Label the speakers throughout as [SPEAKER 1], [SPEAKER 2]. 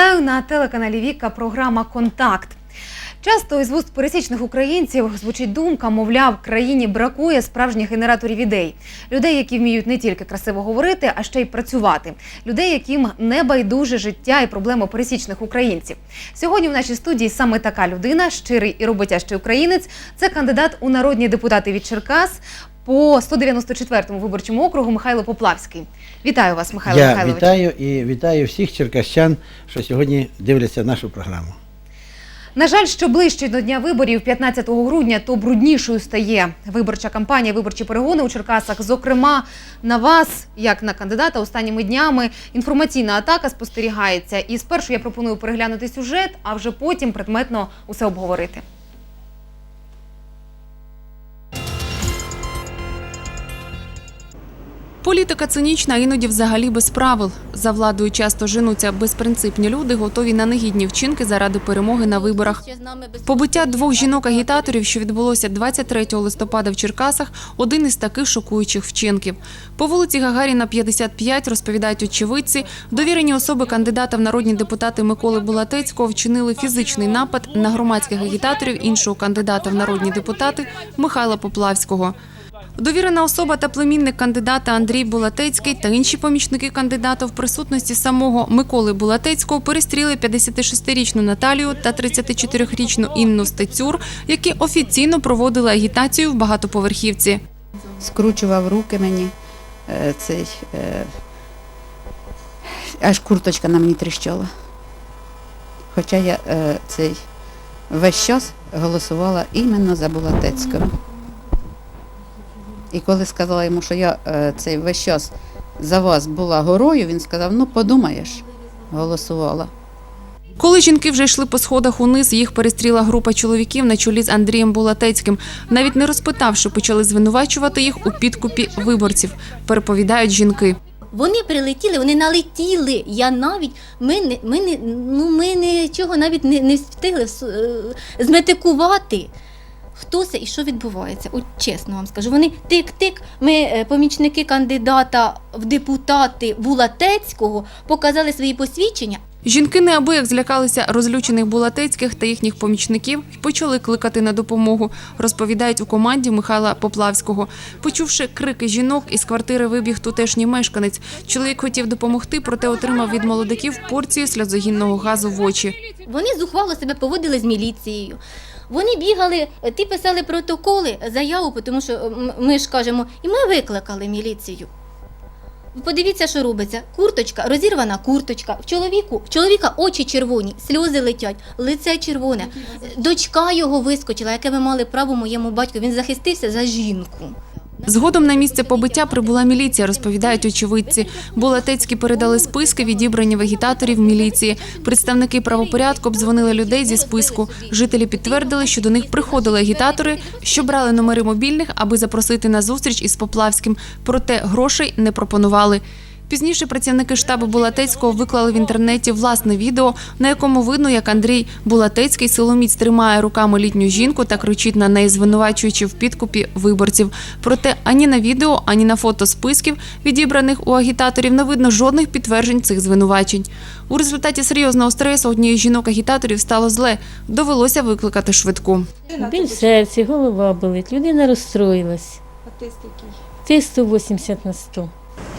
[SPEAKER 1] Вітаю на телеканалі Віка. Програма Контакт. Часто із вуст пересічних українців звучить думка, мовляв, країні бракує справжніх генераторів ідей, людей, які вміють не тільки красиво говорити, а ще й працювати, людей, яким не байдуже життя і проблеми пересічних українців. Сьогодні в нашій студії саме така людина, щирий і роботящий українець. Це кандидат у народні депутати від Черкас по 194-му виборчому округу Михайло Поплавський. Вітаю вас, Михайло
[SPEAKER 2] Я
[SPEAKER 1] Михайлович.
[SPEAKER 2] вітаю і вітаю всіх черкащан, що сьогодні дивляться нашу програму.
[SPEAKER 1] На жаль, що ближче до дня виборів, 15 грудня, то бруднішою стає виборча кампанія, виборчі перегони у Черкасах. Зокрема, на вас, як на кандидата, останніми днями інформаційна атака спостерігається. І спершу я пропоную переглянути сюжет, а вже потім предметно усе обговорити.
[SPEAKER 3] Політика цинічна, іноді взагалі без правил. За владою часто женуться безпринципні люди, готові на негідні вчинки заради перемоги на виборах. Побиття двох жінок-агітаторів, що відбулося 23 листопада в Черкасах, один із таких шокуючих вчинків. По вулиці Гагаріна, 55, розповідають очевидці, довірені особи кандидата в народні депутати Миколи Булатецького вчинили фізичний напад на громадських агітаторів іншого кандидата в народні депутати Михайла Поплавського. Довірена особа та племінник кандидата Андрій Булатецький та інші помічники кандидата в присутності самого Миколи Булатецького перестріли 56-річну Наталію та 34-річну Інну Стецюр, які офіційно проводили агітацію в багатоповерхівці.
[SPEAKER 4] скручував руки мені. е, Цей, е, аж курточка на мені тріщала. Хоча я е, цей весь час голосувала іменно за Булатецького. І коли сказала йому, що я е, цей весь час за вас була горою, він сказав: ну подумаєш, голосувала.
[SPEAKER 3] Коли жінки вже йшли по сходах униз, їх перестріла група чоловіків на чолі з Андрієм Булатецьким. Навіть не розпитавши, почали звинувачувати їх у підкупі виборців, переповідають жінки.
[SPEAKER 5] Вони прилетіли, вони налетіли. Я навіть ми не ми не ну ми нічого навіть не, не встигли е, зметикувати. Хто це і що відбувається? От чесно вам скажу. Вони тик-тик. Ми, е, помічники кандидата в депутати Булатецького, показали свої посвідчення.
[SPEAKER 3] Жінки неабияк злякалися розлючених булатецьких та їхніх помічників і почали кликати на допомогу, розповідають у команді Михайла Поплавського. Почувши крики жінок, із квартири вибіг тутешній мешканець. Чоловік хотів допомогти, проте отримав від молодиків порцію сльозогінного газу в очі.
[SPEAKER 5] Вони зухвало себе поводили з міліцією. Вони бігали, ті писали протоколи, заяву, тому що ми ж кажемо, і ми викликали міліцію. Подивіться, що робиться. Курточка, розірвана курточка. В чоловіку, в чоловіка очі червоні, сльози летять, лице червоне. Дочка його вискочила, яке ви мали право моєму батьку. Він захистився за жінку.
[SPEAKER 3] Згодом на місце побиття прибула міліція, розповідають очевидці. Булатецькі передали списки, відібрані в агітаторів міліції. Представники правопорядку обдзвонили людей зі списку. Жителі підтвердили, що до них приходили агітатори, що брали номери мобільних, аби запросити на зустріч із Поплавським. Проте грошей не пропонували. Пізніше працівники штабу Булатецького виклали в інтернеті власне відео, на якому видно, як Андрій Булатецький силоміць тримає руками літню жінку та кричить на неї, звинувачуючи в підкупі виборців. Проте ані на відео, ані на фото списків, відібраних у агітаторів, не видно жодних підтверджень цих звинувачень. У результаті серйозного стресу однієї жінок-агітаторів стало зле. Довелося викликати швидку.
[SPEAKER 6] Біль в серці, голова болить, людина розстроїлась. А ти скільки? Ти 180 на 100.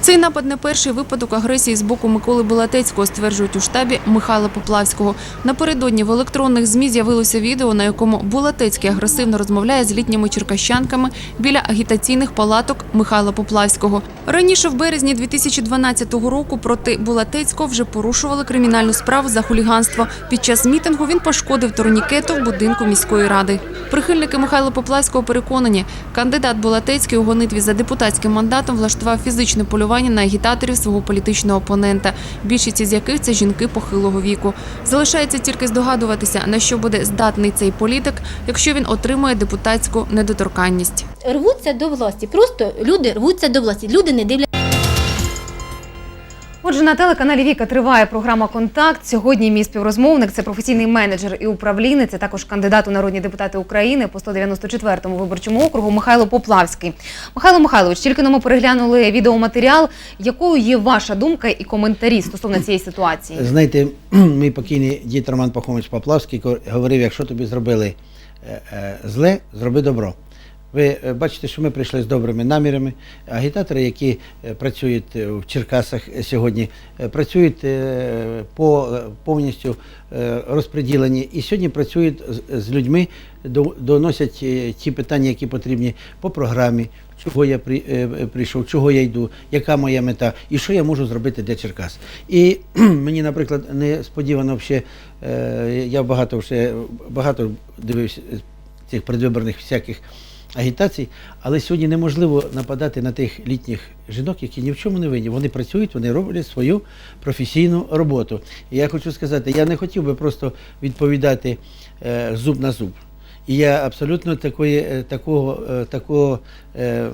[SPEAKER 3] Цей напад не перший випадок агресії з боку Миколи Булатецького, стверджують у штабі Михайла Поплавського. Напередодні в електронних змі з'явилося відео, на якому Булатецький агресивно розмовляє з літніми черкащанками біля агітаційних палаток Михайла Поплавського. Раніше, в березні 2012 року, проти Булатецького вже порушували кримінальну справу за хуліганство. Під час мітингу він пошкодив турнікету в будинку міської ради. Прихильники Михайла Поплавського переконані, кандидат Булатецький у гонитві за депутатським мандатом влаштував фізичне полювання на агітаторів свого політичного опонента, більшість із яких це жінки похилого віку. Залишається тільки здогадуватися, на що буде здатний цей політик, якщо він отримує депутатську недоторканність.
[SPEAKER 5] Рвуться до власті. Просто люди рвуться до власті. Люди не дивляться.
[SPEAKER 1] Отже, На телеканалі Віка триває програма Контакт. Сьогодні мій співрозмовник це професійний менеджер і управлінець, також кандидат у народні депутати України по 194-му виборчому округу Михайло Поплавський. Михайло Михайлович, тільки ми переглянули відеоматеріал. Якою є ваша думка і коментарі стосовно цієї ситуації?
[SPEAKER 2] Знаєте, мій покійний дід Роман Пахомович Поплавський говорив, якщо тобі зробили е, е, зле, зроби добро. Ви е, бачите, що ми прийшли з добрими намірами. Агітатори, які е, працюють е, в Черкасах сьогодні, працюють по повністю розподілені і сьогодні працюють з- людьми, доносять ті питання, які потрібні по програмі, чого я при, прийшов, чого я йду, яка моя мета і що я можу зробити для Черкас. І мені, наприклад, несподівано ще, я багато вже багато дивився цих предвиборних всяких агітацій, але сьогодні неможливо нападати на тих літніх жінок, які ні в чому не винні. Вони працюють, вони роблять свою професійну роботу. І я хочу сказати, я не хотів би просто відповідати е, зуб на зуб. І я абсолютно такої, е, такого, е, такого е,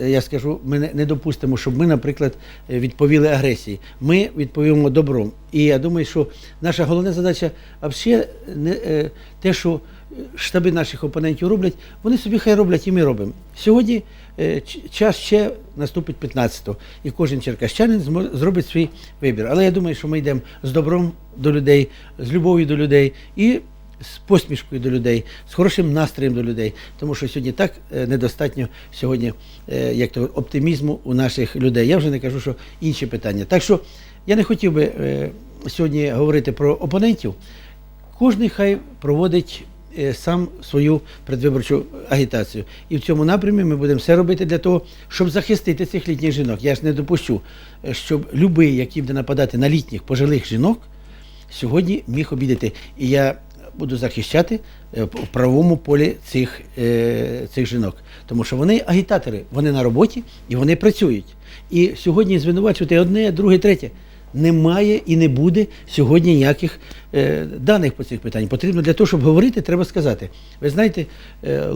[SPEAKER 2] я скажу, ми не- допустимо, щоб ми, наприклад, відповіли агресії. Ми відповімо добром. І я думаю, що наша головна задача взагалі не е, те, що штаби наших опонентів роблять, вони собі хай роблять і ми робимо. Сьогодні е, час ще наступить 15-го, і кожен черкащанин зробить свій вибір. Але я думаю, що ми йдемо з добром до людей, з любов'ю до людей і з посмішкою до людей, з хорошим настроєм до людей, тому що сьогодні так е, недостатньо сьогодні е, як то оптимізму у наших людей. Я вже не кажу, що інші питання. Так що я не хотів би сьогодні говорити про опонентів. Кожний хай проводить сам свою предвиборчу агітацію. І в цьому напрямі ми будемо все робити для того, щоб захистити цих літніх жінок. Я ж не допущу, е, щоб любий, який буде нападати на літніх пожилих жінок, сьогодні міг обідати. І я буду захищати е, в правовому полі цих, е, цих жінок. Тому що вони агітатори, вони на роботі і вони працюють. І сьогодні звинувачувати одне, друге, третє. Немає і не буде сьогодні ніяких е, даних по цих питань. Потрібно для того, щоб говорити, треба сказати. Ви знаєте, е, е,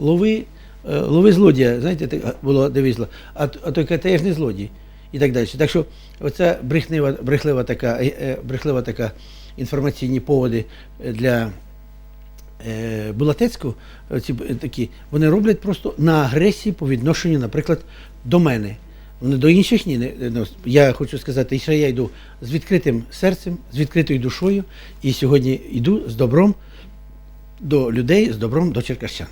[SPEAKER 2] лови, е, лови злодія, знаєте, було девізло, а, а той каже, не злодій. І так далі. Так що оця брехлива, брехлива така, е, е, брехлива така інформаційні поводи для е, Булатецького, ці такі, вони роблять просто на агресії по відношенню, наприклад, до мене. Вони до інших ні. не- ну, Я хочу сказати, що я йду з відкритим серцем, з відкритою душою, і сьогодні йду з добром до людей, з добром до черкащан.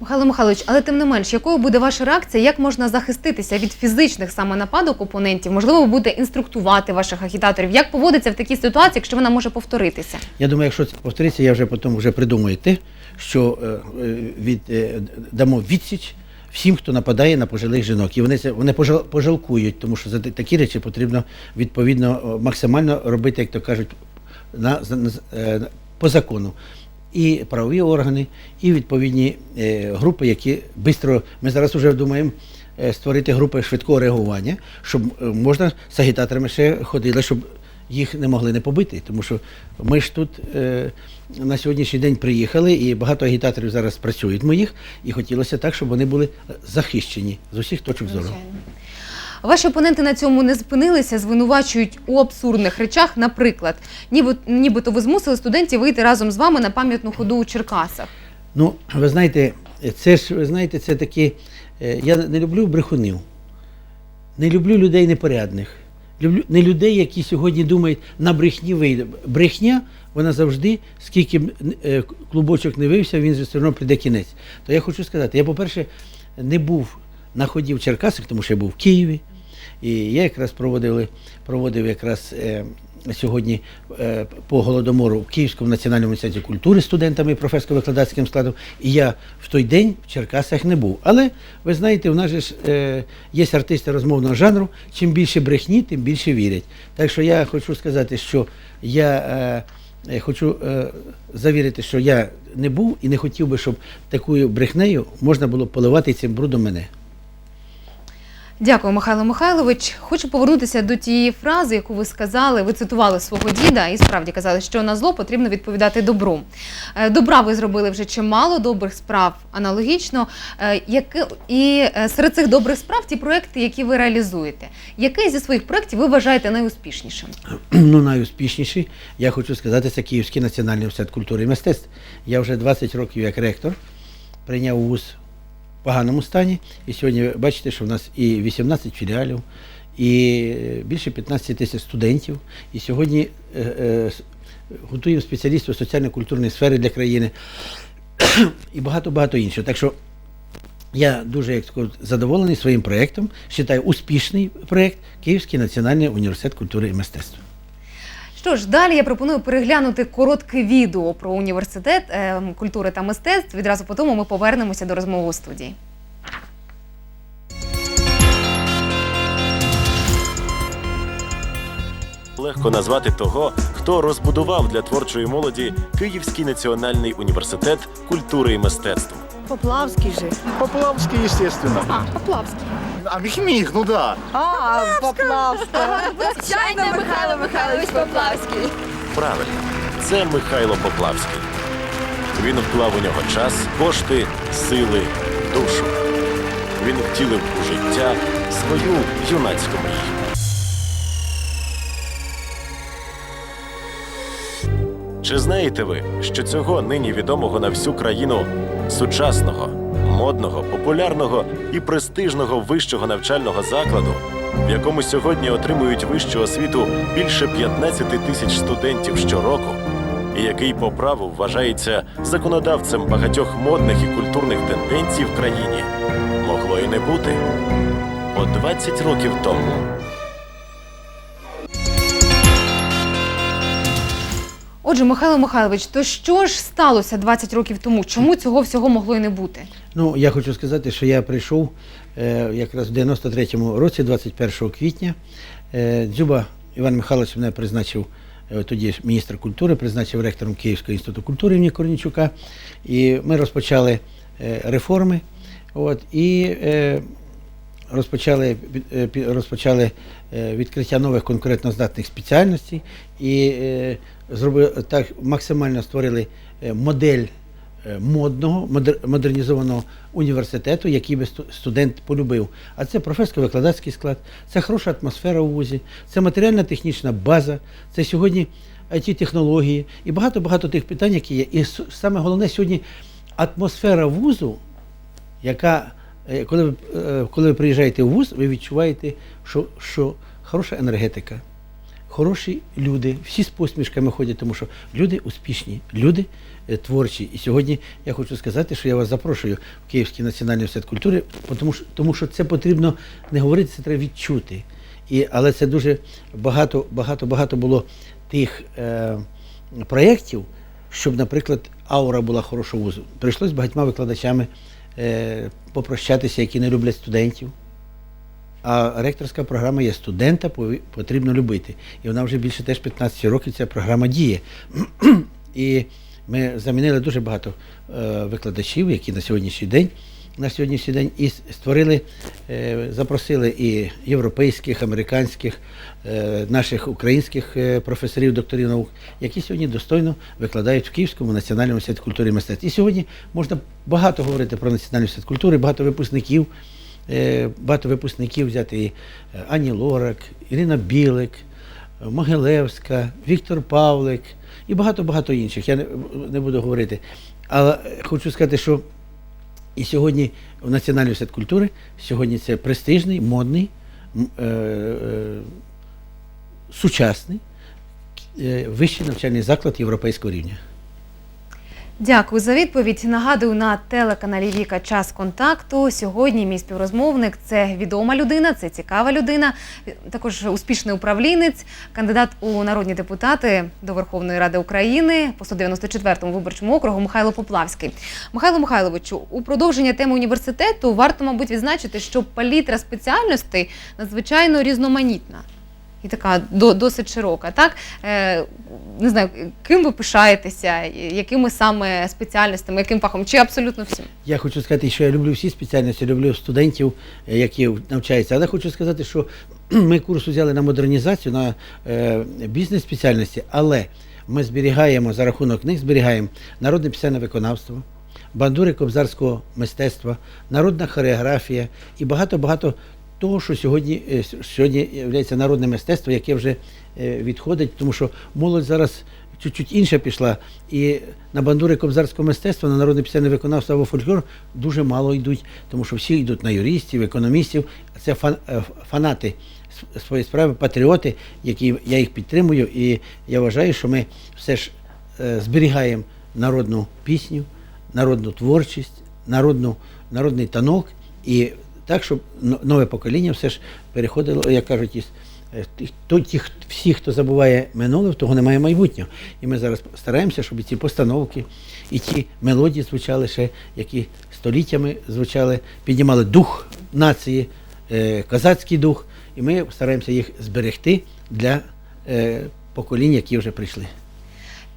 [SPEAKER 1] Михайло Михайлович, але тим не менш, якою буде ваша реакція? Як можна захиститися від фізичних саме нападок опонентів? Можливо, ви будете інструктувати ваших агітаторів? Як поводиться в такій ситуації, якщо вона може повторитися?
[SPEAKER 2] Я думаю, якщо це повториться, я вже потім вже придумаю те, що е, е, від, е, дамо відсіч всім, хто нападає на пожилих жінок. І вони це вони пожалкують, тому що за такі речі потрібно відповідно максимально робити, як то кажуть, на, за- на, е, по закону. І правові органи, і відповідні е, групи, які швидко, ми зараз вже думаємо е, створити групи швидкого реагування, щоб е, можна з агітаторами ще ходили, щоб їх не могли не побити. Тому що ми ж тут е, на сьогоднішній день приїхали, і багато агітаторів зараз працюють моїх, і хотілося так, щоб вони були захищені з усіх точок зору.
[SPEAKER 1] Ваші опоненти на цьому не зупинилися, звинувачують у абсурдних речах. Наприклад, ніби, нібито ви змусили студентів вийти разом з вами на пам'ятну ходу у Черкасах.
[SPEAKER 2] Ну, ви знаєте, це ж, ви знаєте, це такі. е, Я не люблю брехунів, не люблю людей непорядних. Не людей, які сьогодні думають, на брехні вийде. Брехня, вона завжди, скільки е, клубочок не вився, він же все одно прийде кінець. То я хочу сказати, я, по-перше, не був на ході в Черкасах, тому що я був в Києві. І я якраз проводив, проводив якраз е, сьогодні е, по голодомору в Київському національному університеті культури студентами професорсько-викладацьким складом. І я в той день в Черкасах не був. Але ви знаєте, у нас же ж е, є артисти розмовного жанру. Чим більше брехні, тим більше вірять. Так що я хочу сказати, що я. Е, е, Хочу е, завірити, що я не був і не хотів би, щоб такою брехнею можна було поливати цим брудом мене.
[SPEAKER 1] Дякую, Михайло Михайлович. Хочу повернутися до тієї фрази, яку ви сказали. Ви цитували свого діда і справді казали, що на зло потрібно відповідати добром. Е, Добра ви зробили вже чимало, добрих справ аналогічно. Е, І е, серед цих добрих справ ті проекти, які ви реалізуєте. Який зі своїх проєктів ви вважаєте найуспішнішим?
[SPEAKER 2] ну, найуспішніший, я хочу сказати, це Київський національний університет культури і мистецтв. Я вже 20 років як ректор прийняв вуз поганому стані. І сьогодні бачите, що в нас і 18 філіалів, і е, більше 15 тисяч студентів. І сьогодні е, е, готуємо спеціалістів соціально-культурної сфери для країни і багато-багато іншого. Так що я дуже як кажуть, задоволений своїм проєктом. Вважаю, успішний проєкт Київський національний університет культури і мистецтва.
[SPEAKER 1] Що ж, далі я пропоную переглянути коротке відео про університет е, культури та мистецтв. Відразу по тому ми повернемося до розмови у студії.
[SPEAKER 7] Легко назвати того, хто розбудував для творчої молоді Київський національний університет культури і мистецтв.
[SPEAKER 8] Поплавский же.
[SPEAKER 9] Поплавский, естественно.
[SPEAKER 8] А, Поплавский.
[SPEAKER 9] А Михмих, ну да.
[SPEAKER 8] А, Поплавская. Звичайно, Михайло Михайлович Поплавський.
[SPEAKER 7] Правильно, це Михайло Поплавський. Він вклав у нього час, кошти, сили, душу. Він втілив у життя свою юнацьку мрію. Чи знаєте ви, що цього нині відомого на всю країну сучасного, модного, популярного і престижного вищого навчального закладу, в якому сьогодні отримують вищу освіту більше 15 тисяч студентів щороку, і який по праву вважається законодавцем багатьох модних і культурних тенденцій в країні, могло і не бути. Бо 20 років тому
[SPEAKER 1] Отже, Михайло Михайлович, то що ж сталося 20 років тому? Чому цього всього могло і не бути?
[SPEAKER 2] Ну, я хочу сказати, що я прийшов е, якраз в 93-му році, 21 квітня. Е, Дзюба Іван Михайлович мене призначив е, тоді міністр культури, призначив ректором Київського інституту культури імені Корнічука. І ми розпочали е, реформи. От, і е, розпочали, розпочали відкриття нових конкурентноздатних спеціальностей і зробили так максимально створили е, модель е, модного, модернізованого університету, який би студент полюбив. А це професорсько-викладацький склад, це хороша атмосфера у вузі, це матеріально-технічна база, це сьогодні it технології і багато-багато тих питань, які є. І саме головне сьогодні атмосфера вузу, яка, е, коли ви, коли ви приїжджаєте в вуз, ви відчуваєте, що, що хороша енергетика, хороші люди, всі з посмішками ходять, тому що люди успішні, люди е, творчі. І сьогодні я хочу сказати, що я вас запрошую в Київський національний університет культури, тому що, тому що це потрібно не говорити, це треба відчути. І, але це дуже багато, багато, багато було тих е, проєктів, щоб, наприклад, аура була хорошого вузу. Прийшлося багатьма викладачами е, попрощатися, які не люблять студентів. А ректорська програма є студента потрібно любити. І вона вже більше теж 15 років ця програма діє. І ми замінили дуже багато е, викладачів, які на сьогоднішній день на сьогоднішній день і створили, е, запросили і європейських, американських, е, наших українських професорів, докторів наук, які сьогодні достойно викладають в Київському національному університеті культури і мистецтв. І сьогодні можна багато говорити про національний університет культури, багато випускників. Е, багато випускників взяти е, Ані Лорак, Ірина Білик, е, Могилевська, Віктор Павлик і багато-багато інших. Я не, буду говорити. Але хочу сказати, що і сьогодні в Національний університет культури сьогодні це престижний, модний, сучасний вищий навчальний заклад європейського рівня.
[SPEAKER 1] Дякую за відповідь. Нагадую на телеканалі Віка час контакту. Сьогодні мій співрозмовник це відома людина, це цікава людина, також успішний управлінець, кандидат у народні депутати до Верховної Ради України по 194-му виборчому округу Михайло Поплавський. Михайло Михайловичу, у продовження теми університету варто, мабуть, відзначити, що палітра спеціальностей надзвичайно різноманітна. І така до, досить широка. Так? Е, не знаю, ким ви пишаєтеся, якими саме спеціальностями, яким фахом, чи абсолютно всім?
[SPEAKER 2] Я хочу сказати, що я люблю всі спеціальності, люблю студентів, е, які навчаються. Але хочу сказати, що ми курс взяли на модернізацію, на е, бізнес-спеціальності, але ми зберігаємо за рахунок них зберігаємо народне пісенне виконавство, бандури кобзарського мистецтва, народна хореографія і багато-багато того, що сьогодні, е, сьогодні є народне мистецтво, яке вже е, відходить, тому що молодь зараз чуть-чуть інша пішла. І на бандури кобзарського мистецтва, на народне пісенне виконавство або фольклор дуже мало йдуть, тому що всі йдуть на юристів, економістів. Це е, фанати с- своєї справи, патріоти, які я їх підтримую. І я вважаю, що ми все ж зберігаємо народну пісню, народну творчість, народну, народний танок. І так, щоб нове покоління все ж переходило, як кажуть, із е, то ті, всі, хто забуває минуле, того немає майбутнього. І ми зараз стараємося, щоб і ці постановки, і ті мелодії звучали ще, які століттями звучали, піднімали дух нації, е, козацький дух, і ми стараємося їх зберегти для е, поколінь, які вже прийшли.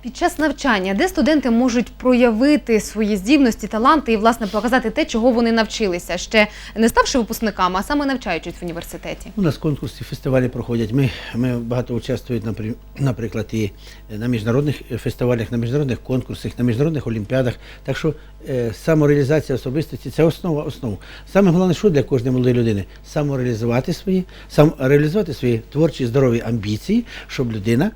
[SPEAKER 1] Під час навчання, де студенти можуть проявити свої здібності, таланти і, власне, показати те, чого вони навчилися, ще не ставши випускниками, а саме навчаючись в університеті.
[SPEAKER 2] У нас конкурси, фестивалі проходять. Ми, ми багато напрі- наприклад, і на міжнародних фестивалях, на міжнародних конкурсах, на міжнародних олімпіадах. Так що е, самореалізація особистості це основа основ. Саме головне, що для кожної молодої людини самореалізувати свої, сам реалізувати свої творчі здорові амбіції, щоб людина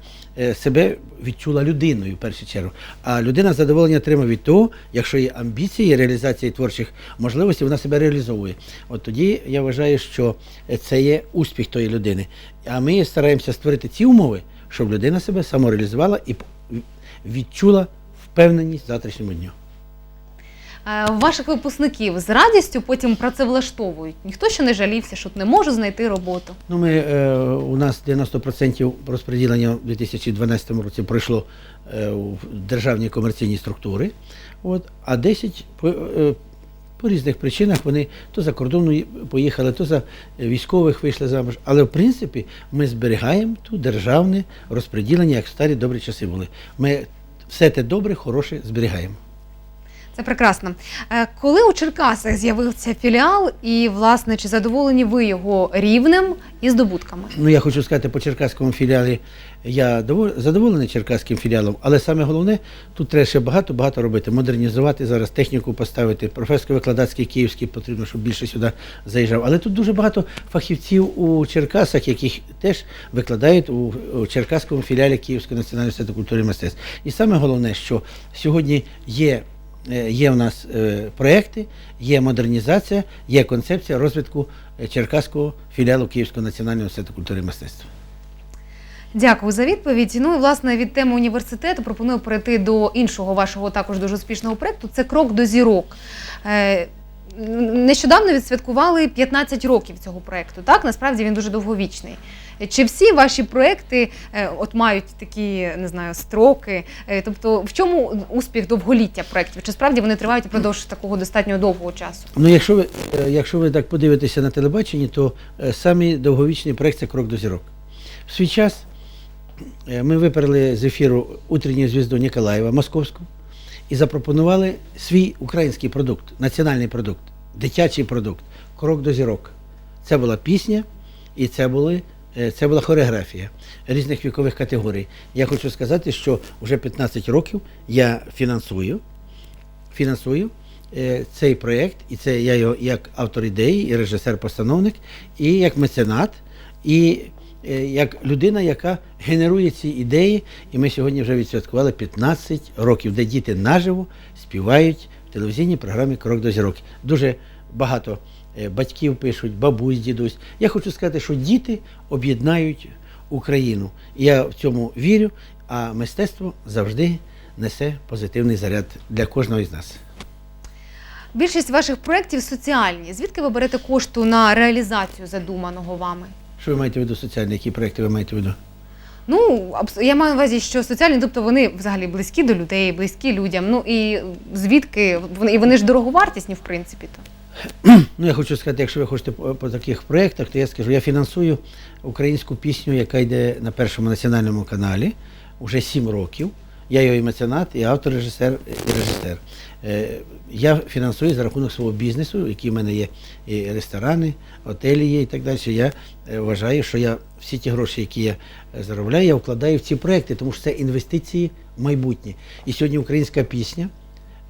[SPEAKER 2] себе відчула людиною в першу чергу. А людина задоволення отримує від того, якщо є амбіції, є реалізація творчих можливостей, вона себе реалізовує. От тоді я вважаю, що це є успіх тої людини. А ми стараємося створити ці умови, щоб людина себе самореалізувала і відчула впевненість завтрашньому дню.
[SPEAKER 1] Е, Ваших випускників з радістю потім працевлаштовують. Ніхто ще не жалівся, що не можу знайти роботу.
[SPEAKER 2] Ну, ми, е, у нас 90% розподілення у 2012 році пройшло е, в державні комерційні структури, от, а 10 по, е, по різних причинах вони то за кордону поїхали, то за військових вийшли замуж. Але в принципі ми зберігаємо тут державне розподілення, як в старі добрі часи були. Ми все те добре, хороше зберігаємо.
[SPEAKER 1] Це прекрасно. Е, Коли у Черкасах з'явився філіал, і власне чи задоволені ви його рівнем і здобутками?
[SPEAKER 2] Ну, я хочу сказати, по черкаському філіалі я задоволений черкаським філіалом, але саме головне, тут треба ще багато-багато робити. Модернізувати зараз, техніку поставити, професорсько-викладацький київський потрібно, щоб більше сюди заїжджав. Але тут дуже багато фахівців у Черкасах, яких теж викладають у, черкаському філіалі Київського національного інституту культури і мистецтв. І саме головне, що сьогодні є. Е, Є у нас е, проекти, є модернізація, є концепція розвитку е, Черкаського філіалу Київського національного інституту культури і мистецтва.
[SPEAKER 1] Дякую за відповідь. Ну і власне від теми університету пропоную перейти до іншого вашого також дуже успішного проекту. Це крок до зірок. Нещодавно відсвяткували 15 років цього проекту. Так насправді він дуже довговічний. Чи всі ваші проекти е, от мають такі не знаю строки? Е, Тобто, в чому успіх довголіття проектів? Чи справді вони тривають впродовж такого достатньо довгого часу?
[SPEAKER 2] Ну, якщо ви, е, якщо ви так подивитеся на телебаченні, то самий довговічний проект це крок до зірок. В свій час ми виперли з ефіру утренню звізду Ніколаєва Московську і запропонували свій український продукт, національний продукт, дитячий продукт Крок до зірок. Це була пісня і це були. Е, Це була хореографія різних вікових категорій. Я хочу сказати, що вже 15 років я фінансую фінансую е, цей проєкт, і це я його як автор ідеї, і режисер-постановник, і як меценат, і е, як людина, яка генерує ці ідеї. І ми сьогодні вже відсвяткували 15 років, де діти наживо співають в телевізійній програмі Крок до зірок. Дуже багато батьків пишуть, бабусь, дідусь. Я хочу сказати, що діти об'єднають Україну. Я в цьому вірю, а мистецтво завжди несе позитивний заряд для кожного із нас.
[SPEAKER 1] Більшість ваших проєктів соціальні. Звідки ви берете кошту на реалізацію задуманого вами?
[SPEAKER 2] Що ви маєте в виду соціальні? Які проекти ви маєте в виду?
[SPEAKER 1] Ну, я маю на увазі, що соціальні, тобто вони взагалі близькі до людей, близькі людям. Ну і звідки вони і вони ж дороговартісні, в принципі. то.
[SPEAKER 2] Ну, я хочу сказати, якщо ви хочете по, по таких проєктах, то я скажу, я фінансую українську пісню, яка йде на першому національному каналі вже 7 років. Я його і меценат, і автор, режисер, і режисер. Е, Я фінансую за рахунок свого бізнесу, який в мене є і ресторани, готелі є і так далі. Я е, вважаю, що я всі ті гроші, які я е, заробляю, я вкладаю в ці проекти, тому що це інвестиції в майбутнє. І сьогодні українська пісня.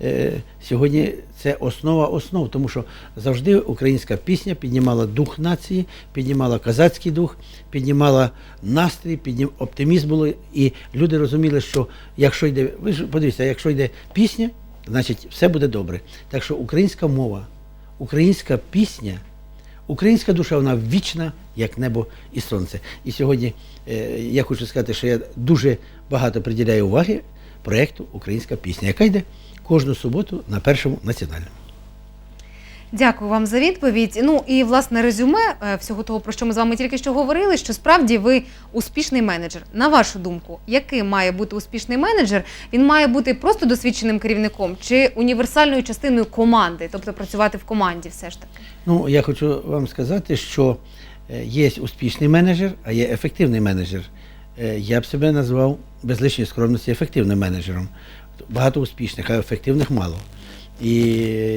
[SPEAKER 2] Е, Сьогодні це основа основ, тому що завжди українська пісня піднімала дух нації, піднімала козацький дух, піднімала настрій, піднім... оптимізм було. І люди розуміли, що якщо йде, ви ж подивіться, якщо йде пісня, значить все буде добре. Так що українська мова, українська пісня, українська душа, вона вічна, як небо і сонце. І сьогодні е, я хочу сказати, що я дуже багато приділяю уваги проєкту Українська пісня, яка йде кожну суботу на першому національному.
[SPEAKER 1] Дякую вам за відповідь. Ну і власне резюме е, всього того, про що ми з вами тільки що говорили, що справді ви успішний менеджер. На вашу думку, яким має бути успішний менеджер? Він має бути просто досвідченим керівником чи універсальною частиною команди, тобто працювати в команді, все ж таки.
[SPEAKER 2] Ну, я хочу вам сказати, що е, є успішний менеджер, а є ефективний менеджер. Е, Я б себе назвав без лишньої скромності ефективним менеджером. Багато успішних, а ефективних мало. І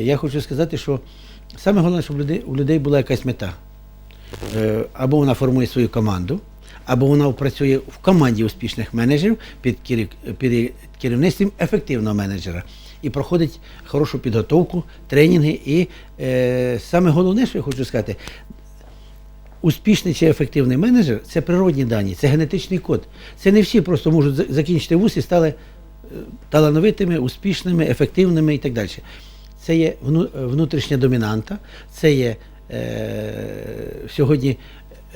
[SPEAKER 2] я хочу сказати, що саме головне, щоб у людей була якась мета. Е, Або вона формує свою команду, або вона працює в команді успішних менеджерів під керів- під керівництвом ефективного менеджера і проходить хорошу підготовку, тренінги. І е, саме головне, що я хочу сказати, успішний чи ефективний менеджер це природні дані, це генетичний код. Це не всі просто можуть закінчити вуз і стали е, талановитими, успішними, ефективними і так далі. Це є внутрішня домінанта, це є е, сьогодні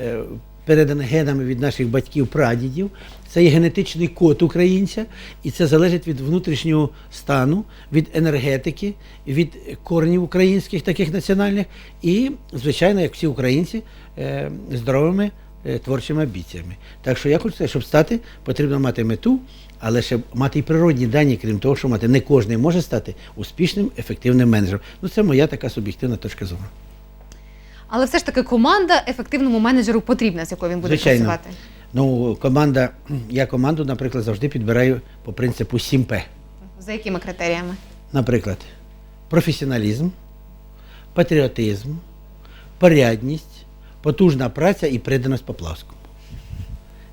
[SPEAKER 2] е, передане генами від наших батьків, прадідів. Це є генетичний код українця, і це залежить від внутрішнього стану, від енергетики, від коренів українських, таких національних, і, звичайно, як всі українці, е, здоровими е, творчими амбіціями. Так що я хочу сказати, щоб стати, потрібно мати мету, але ще мати і природні дані, крім того, що мати не кожен може стати успішним, ефективним менеджером. Ну, це моя така суб'єктивна точка зору.
[SPEAKER 1] Але все ж таки команда ефективному менеджеру потрібна, з якою він буде
[SPEAKER 2] Звичайно.
[SPEAKER 1] працювати.
[SPEAKER 2] Ну, команда, я команду, наприклад, завжди підбираю по принципу 7П.
[SPEAKER 1] За якими критеріями?
[SPEAKER 2] Наприклад, професіоналізм, патріотизм, порядність, потужна праця і приданість Поплавському.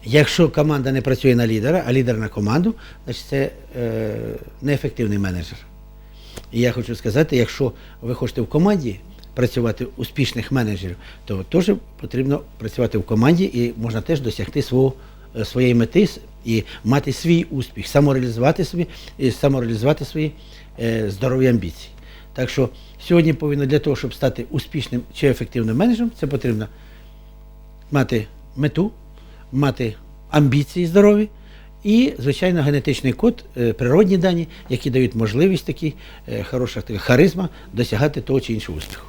[SPEAKER 2] Якщо команда не працює на лідера, а лідер на команду, значить це е, неефективний менеджер. І я хочу сказати, якщо ви хочете в команді працювати успішних менеджерів, то теж потрібно працювати в команді і можна теж досягти свого, е, своєї мети і мати свій успіх, самореалізувати собі і самореалізувати свої е, здорові амбіції. Так що сьогодні повинно для того, щоб стати успішним чи ефективним менеджером, це потрібно мати мету, мати амбіції здорові і, звичайно, генетичний код, е, природні дані, які дають можливість такий е, хороша харизма досягати того чи іншого успіху.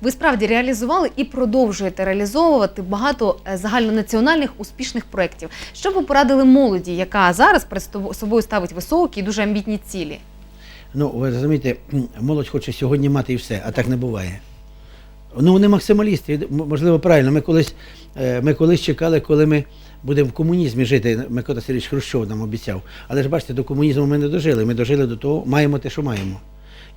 [SPEAKER 1] Ви справді реалізували і продовжуєте реалізовувати багато е, загальнонаціональних успішних проєктів. Що ви порадили молоді, яка зараз перед собою ставить високі і дуже амбітні цілі?
[SPEAKER 2] Ну, ви розумієте, молодь хоче сьогодні мати і все, а так не буває. Ну, вони максималісти, можливо, правильно. Ми колись, е, ми колись чекали, коли ми будемо в комунізмі жити. Микола Сергійович Хрущов нам обіцяв. Але ж бачите, до комунізму ми не дожили. Ми дожили до того, маємо те, що маємо.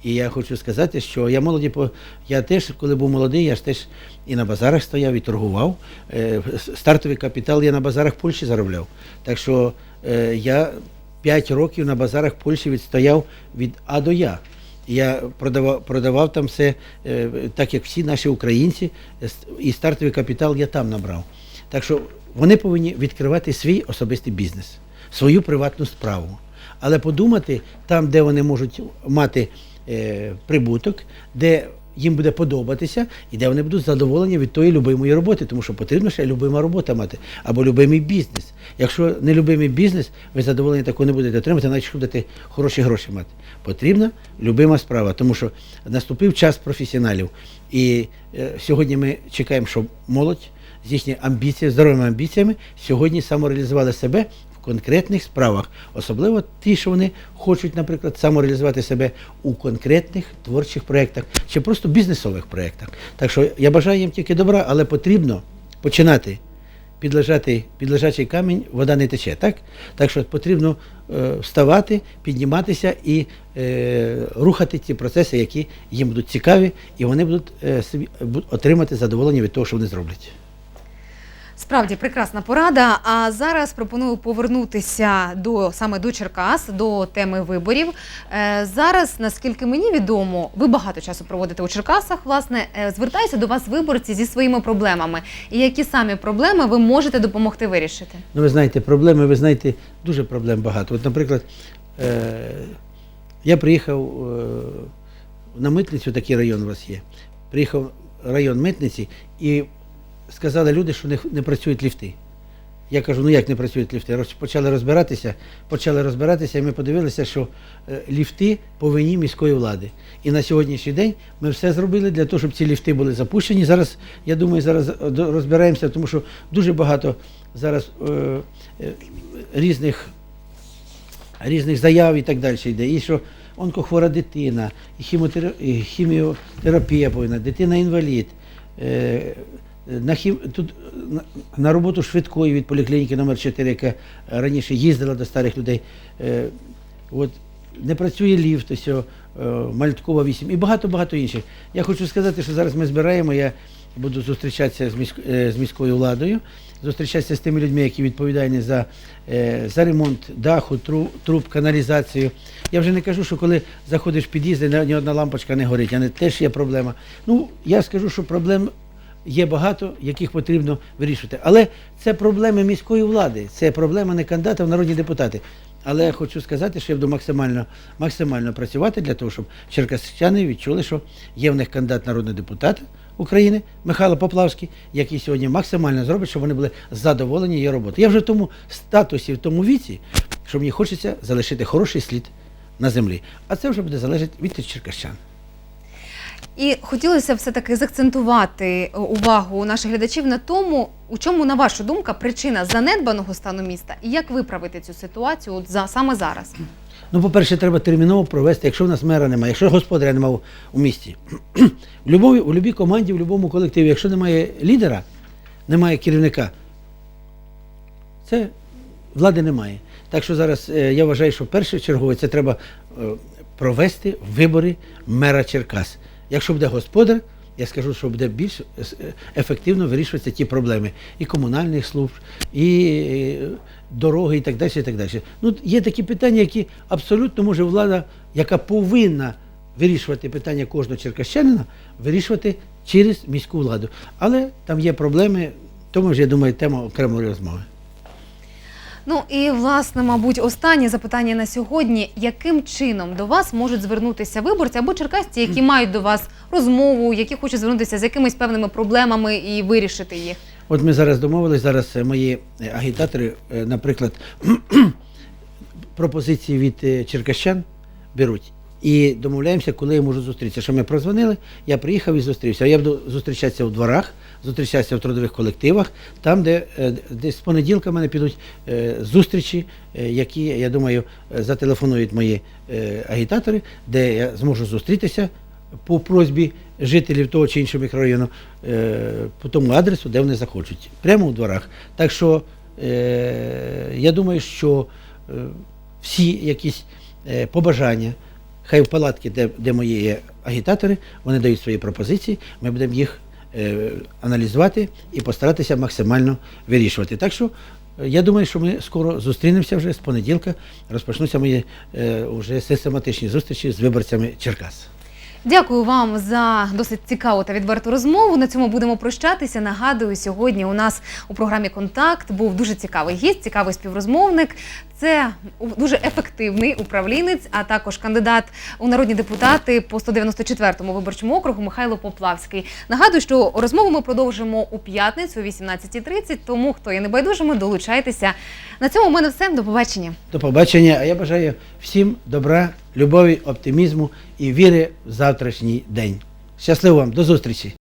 [SPEAKER 2] І я хочу сказати, що я молоді, по- я теж, коли був молодий, я ж теж і на базарах стояв, і торгував. Е, Стартовий капітал я на базарах Польщі заробляв. Так що е, я 5 років на базарах Польщі відстояв від А до Я. Я продавав, продавав там все, е, так як всі наші українці, і стартовий капітал я там набрав. Так що вони повинні відкривати свій особистий бізнес, свою приватну справу. Але подумати там, де вони можуть мати прибуток, де їм буде подобатися, і де вони будуть задоволені від тої любимої роботи, тому що потрібно ще любима робота мати, або любимий бізнес. Якщо не любимий бізнес, ви задоволені такого не будете отримати, навіть будете хороші гроші мати. Потрібна любима справа, тому що наступив час професіоналів. І е, сьогодні ми чекаємо, щоб молодь з їхніми амбіціями, здоровими амбіціями сьогодні самореалізували себе конкретних справах, особливо ті, що вони хочуть, наприклад, самореалізувати себе у конкретних творчих проєктах чи просто бізнесових проєктах. Так що я бажаю їм тільки добра, але потрібно починати. Під, лежати, під лежачий камінь вода не тече, так? Так що потрібно е, вставати, підніматися і е, рухати ті процеси, які їм будуть цікаві, і вони будуть, е, будуть отримати задоволення від того, що вони зроблять.
[SPEAKER 1] Справді прекрасна порада. А зараз пропоную повернутися до саме до Черкас, до теми виборів. Е, зараз, наскільки мені відомо, ви багато часу проводите у Черкасах. Власне, е, звертаюся до вас виборці зі своїми проблемами. І які самі проблеми ви можете допомогти вирішити?
[SPEAKER 2] Ну, ви знаєте, проблеми, ви знаєте, дуже проблем багато. От, наприклад, е, я приїхав на митницю, такий район у вас є. Приїхав район митниці і сказали люди, що не, працюють ліфти. Я кажу, ну як не працюють ліфти? Почали розбиратися, почали розбиратися, і ми подивилися, що е, ліфти по вині міської влади. І на сьогоднішній день ми все зробили для того, щоб ці ліфти були запущені. Зараз, я думаю, зараз е, розбираємося, тому що дуже багато зараз е, е, різних різних заяв і так далі йде. І що онкохвора дитина, і хіміотерапія повинна, дитина інвалід. Е, на, хім... Тут на, роботу швидкої від поліклініки номер 4 яка раніше їздила до старих людей. Е, от, не працює ліфт, ось, е, Мальткова 8 і багато-багато інших. Я хочу сказати, що зараз ми збираємо, я буду зустрічатися з, міськ... е, з міською владою, зустрічатися з тими людьми, які відповідальні за, е, за ремонт даху, тру- труб, каналізацію. Я вже не кажу, що коли заходиш в під'їзд, ні одна лампочка не горить, а не теж є проблема. Ну, я скажу, що проблем є багато, яких потрібно вирішувати. Але це проблеми міської влади, це проблема не кандидата в народні депутати. Але я хочу сказати, що я буду максимально, максимально працювати для того, щоб черкасчани відчули, що є в них кандидат народного депутата України Михайло Поплавський, який сьогодні максимально зробить, щоб вони були задоволені її роботою. Я вже в тому статусі, в тому віці, що мені хочеться залишити хороший слід на землі. А це вже буде залежати від черкащан.
[SPEAKER 1] І хотілося все-таки закцентувати е, увагу наших глядачів на тому, у чому, на вашу думку, причина занедбаного стану міста, і як виправити цю ситуацію от за саме зараз.
[SPEAKER 2] Ну, по-перше, треба терміново провести, якщо в нас мера немає, якщо господаря немає у місті. в, у любій команді, в будь-якому колективі, якщо немає лідера, немає керівника, це влади немає. Так що зараз е, я вважаю, що першочергово це треба е, провести вибори мера Черкас. Якщо буде господар, я скажу, що буде більш е, ефективно вирішуватися ті проблеми і комунальних служб, і е, дороги, і так далі. І так далі. Ну, є такі питання, які абсолютно може влада, яка повинна вирішувати питання кожного черкащанина, вирішувати через міську владу. Але там є проблеми, тому вже я думаю, тема окремої розмови.
[SPEAKER 1] Ну і власне, мабуть, останнє запитання на сьогодні: яким чином до вас можуть звернутися виборці або черкасці, які мають до вас розмову, які хочуть звернутися з якимись певними проблемами і вирішити їх?
[SPEAKER 2] От ми зараз домовились, зараз е, мої е, агітатори, е, наприклад, пропозиції від черкащан беруть. І домовляємося, коли я можу зустрітися. Що ми прозвонили, я приїхав і зустрівся. Я буду зустрічатися у дворах, зустрічатися в трудових колективах, там, де е, десь з понеділка в мене підуть е, зустрічі, е, які, я думаю, зателефонують мої агітатори, де я зможу зустрітися по просьбі жителів того чи іншого мікрорайону по тому адресу, де вони захочуть, прямо у дворах. Так що я думаю, що всі якісь побажання, хай в палатки, де, де мої є агітатори, вони дають свої пропозиції, ми будемо їх е, аналізувати і постаратися максимально вирішувати. Так що е, я думаю, що ми скоро зустрінемося вже з понеділка, розпочнуться мої е, вже систематичні зустрічі з виборцями Черкас.
[SPEAKER 1] Дякую вам за досить цікаву та відверту розмову. На цьому будемо прощатися. Нагадую, сьогодні у нас у програмі Контакт був дуже цікавий гість, цікавий співрозмовник. Це дуже ефективний управлінець, а також кандидат у народні депутати по 194-му виборчому округу Михайло Поплавський. Нагадую, що розмову ми продовжимо у п'ятницю о 18.30, Тому хто є небайдужими, долучайтеся. На цьому у мене все. До побачення.
[SPEAKER 2] До побачення. А я бажаю всім добра, любові, оптимізму і віри в завтрашній день. Щасливо вам, до зустрічі!